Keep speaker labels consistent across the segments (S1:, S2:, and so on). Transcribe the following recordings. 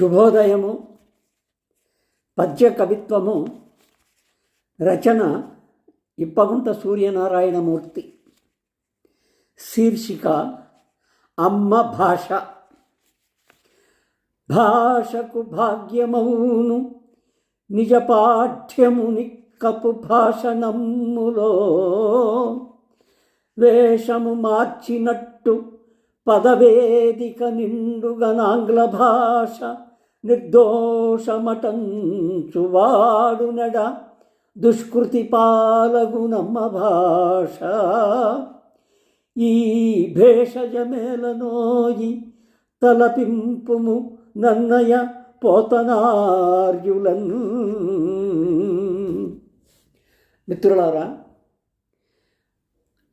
S1: శుభోదయము పద్య కవిత్వము రచన ఇప్పగుంట సూర్యనారాయణమూర్తి. శీర్షిక అమ్మ భాష. భాషకు భాగ్యమౌను నిజ పాఠ్యము నిక్కపు భాషణమ్ములో వేషము మార్చినట్టు పదవేదిక నిండుగనాంగ్ల భాష. నిర్దోషమటంచువాడునడ దుష్కృతి పాలగునమ్మ భాష ఈ భేషజమేలనోయి తలపింపుము నన్నయ పోతనార్యులన్. మిత్రులారా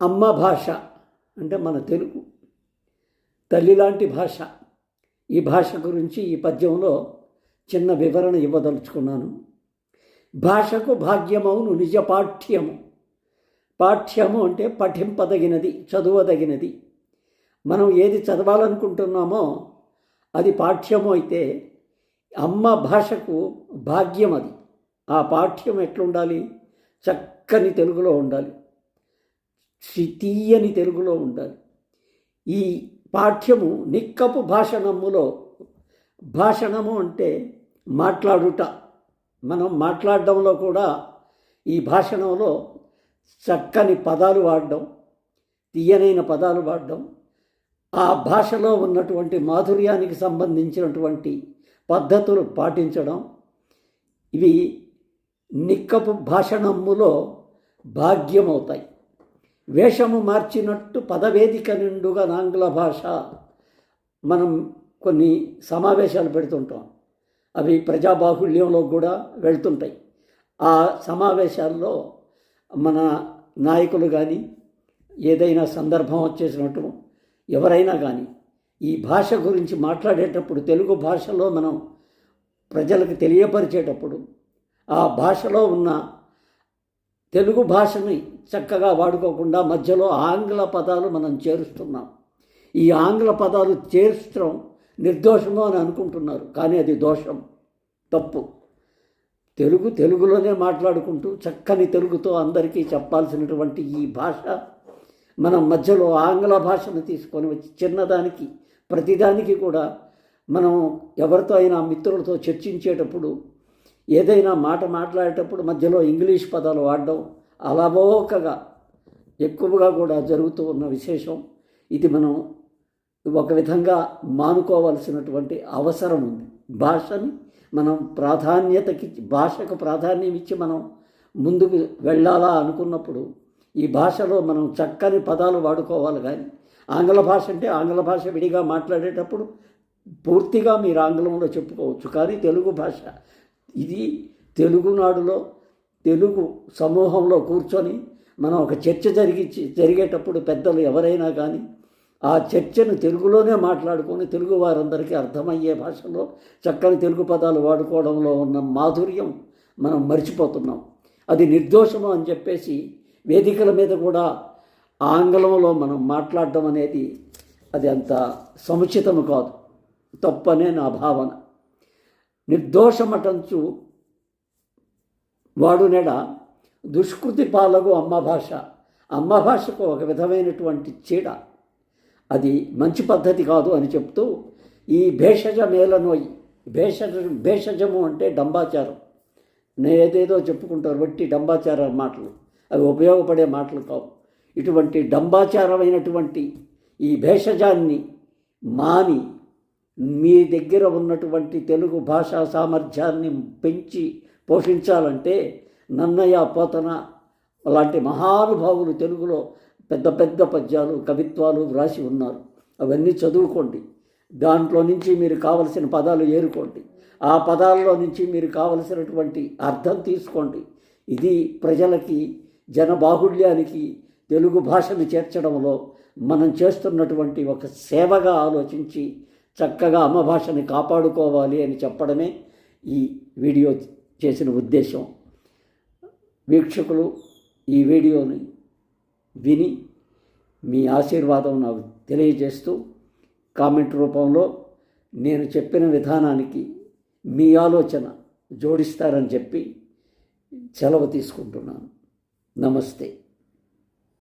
S1: అమ్మ భాష అంటే మన తెలుగు తల్లి లాంటి భాష. ఈ భాష గురించి ఈ పద్యంలో చిన్న వివరణ ఇవ్వదలుచుకున్నాను. భాషకు భాగ్యమవును నిజ పాఠ్యము. పాఠ్యము అంటే పఠింపదగినది చదువదగినది. మనం ఏది చదవాలనుకుంటున్నామో అది పాఠ్యము అయితే అమ్మ భాషకు భాగ్యం అది. ఆ పాఠ్యం ఎట్లుండాలి? చక్కని తెలుగులో ఉండాలి. తీయని తెలుగులో ఉండాలి. ఈ పాఠ్యము నిక్కపు భాషణములో భాషణము అంటే మాట్లాడుట. మనం మాట్లాడడంలో కూడా ఈ భాషణంలో చక్కని పదాలు వాడడం తీయనైన పదాలు వాడడం ఆ భాషలో ఉన్నటువంటి మాధుర్యానికి సంబంధించినటువంటి పద్ధతులు పాటించడం ఇవి నిక్కపు భాషణములో భాగ్యమవుతాయి. వేషము మార్చినట్టు పదవేదిక నిండుగా ఆంగ్ల భాష మనం కొన్ని సమావేశాలు పెడుతుంటాం. అవి ప్రజాబాహుళ్యంలో కూడా వెళ్తుంటాయి. ఆ సమావేశాల్లో మన నాయకులు కానీ ఏదైనా సందర్భం వచ్చేసినట్టు ఎవరైనా కానీ ఈ భాష గురించి మాట్లాడేటప్పుడు తెలుగు భాషలో మనం ప్రజలకు తెలియపరిచేటప్పుడు ఆ భాషలో ఉన్న తెలుగు భాషని చక్కగా వాడుకోకుండా మధ్యలో ఆంగ్ల పదాలు మనం చేరుస్తున్నాం. ఈ ఆంగ్ల పదాలు చేర్చడం నిర్దోషము అని అనుకుంటున్నారు కానీ అది దోషం తప్పు. తెలుగు తెలుగులోనే మాట్లాడుకుంటూ చక్కని తెలుగుతో అందరికీ చెప్పాల్సినటువంటి ఈ భాష మనం మధ్యలో ఆంగ్ల భాషను తీసుకొని వచ్చి చిన్నదానికి ప్రతిదానికి కూడా మనం ఎవరితో అయినా మిత్రులతో చర్చించేటప్పుడు ఏదైనా మాట మాట్లాడేటప్పుడు మధ్యలో ఇంగ్లీష్ పదాలు వాడడం అలవోకగా ఎక్కువగా కూడా జరుగుతూ ఉన్న విశేషం. ఇది మనం ఒక విధంగా మానుకోవాల్సినటువంటి అవసరం ఉంది. భాషని మనం ప్రాధాన్యతకి భాషకు ప్రాధాన్యం ఇచ్చి మనం ముందుకు వెళ్ళాలా అనుకున్నప్పుడు ఈ భాషలో మనం చక్కని పదాలు వాడుకోవాలి కానీ ఆంగ్ల భాష అంటే ఆంగ్ల భాష విడిగా మాట్లాడేటప్పుడు పూర్తిగా మీరు ఆంగ్లంలో చెప్పుకోవచ్చు. కానీ తెలుగు భాష ఇది తెలుగునాడులో తెలుగు సమూహంలో కూర్చొని మనం ఒక చర్చ జరిగి జరిగేటప్పుడు పెద్దలు ఎవరైనా కానీ ఆ చర్చను తెలుగులోనే మాట్లాడుకొని తెలుగు వారందరికీ అర్థమయ్యే భాషలో చక్కని తెలుగు పదాలు వాడుకోవడంలో ఉన్న మాధుర్యం మనం మర్చిపోతున్నాం. అది నిర్దోషము అని చెప్పేసి వేదికల మీద కూడా ఆంగ్లంలో మనం మాట్లాడడం అనేది అది అంత సముచితము కాదు. తప్పనే నా భావన. నిర్దోషమటంచు వాడునెడ దుష్కృతి పాలగు అమ్మ భాష. అమ్మ భాషకు ఒక విధమైనటువంటి చీడ. అది మంచి పద్ధతి కాదు అని చెప్తూ ఈ భేషజ మేలనోయి భేషజ భేషజము అంటే డంబాచారం. ఏదేదో చెప్పుకుంటారు బట్టి డంబాచార మాటలు. అవి ఉపయోగపడే మాటలు కావు. ఇటువంటి డంబాచారమైనటువంటి ఈ భేషజాన్ని మాని మీ దగ్గర ఉన్నటువంటి తెలుగు భాషా సామర్థ్యాన్ని పెంచి పోషించాలంటే నన్నయ్య పోతన అలాంటి మహానుభావులు తెలుగులో పెద్ద పెద్ద పద్యాలు కవిత్వాలు వ్రాసి ఉన్నారు. అవన్నీ చదువుకోండి. దాంట్లో నుంచి మీరు కావలసిన పదాలు ఏరుకోండి. ఆ పదాల్లో నుంచి మీరు కావలసినటువంటి అర్థం తీసుకోండి. ఇది ప్రజలకి జనబాహుళ్యానికి తెలుగు భాషను చేర్చడంలో మనం చేస్తున్నటువంటి ఒక సేవగా ఆలోచించి చక్కగా అమ్మ భాషని కాపాడుకోవాలి అని చెప్పడమే ఈ వీడియో చేసిన ఉద్దేశం. వీక్షకులు ఈ వీడియోని విని మీ ఆశీర్వాదం నాకు తెలియజేస్తూ కామెంట్ రూపంలో నేను చెప్పిన విధానానికి మీ ఆలోచన జోడిస్తారని చెప్పి సెలవు తీసుకుంటున్నాను. నమస్తే.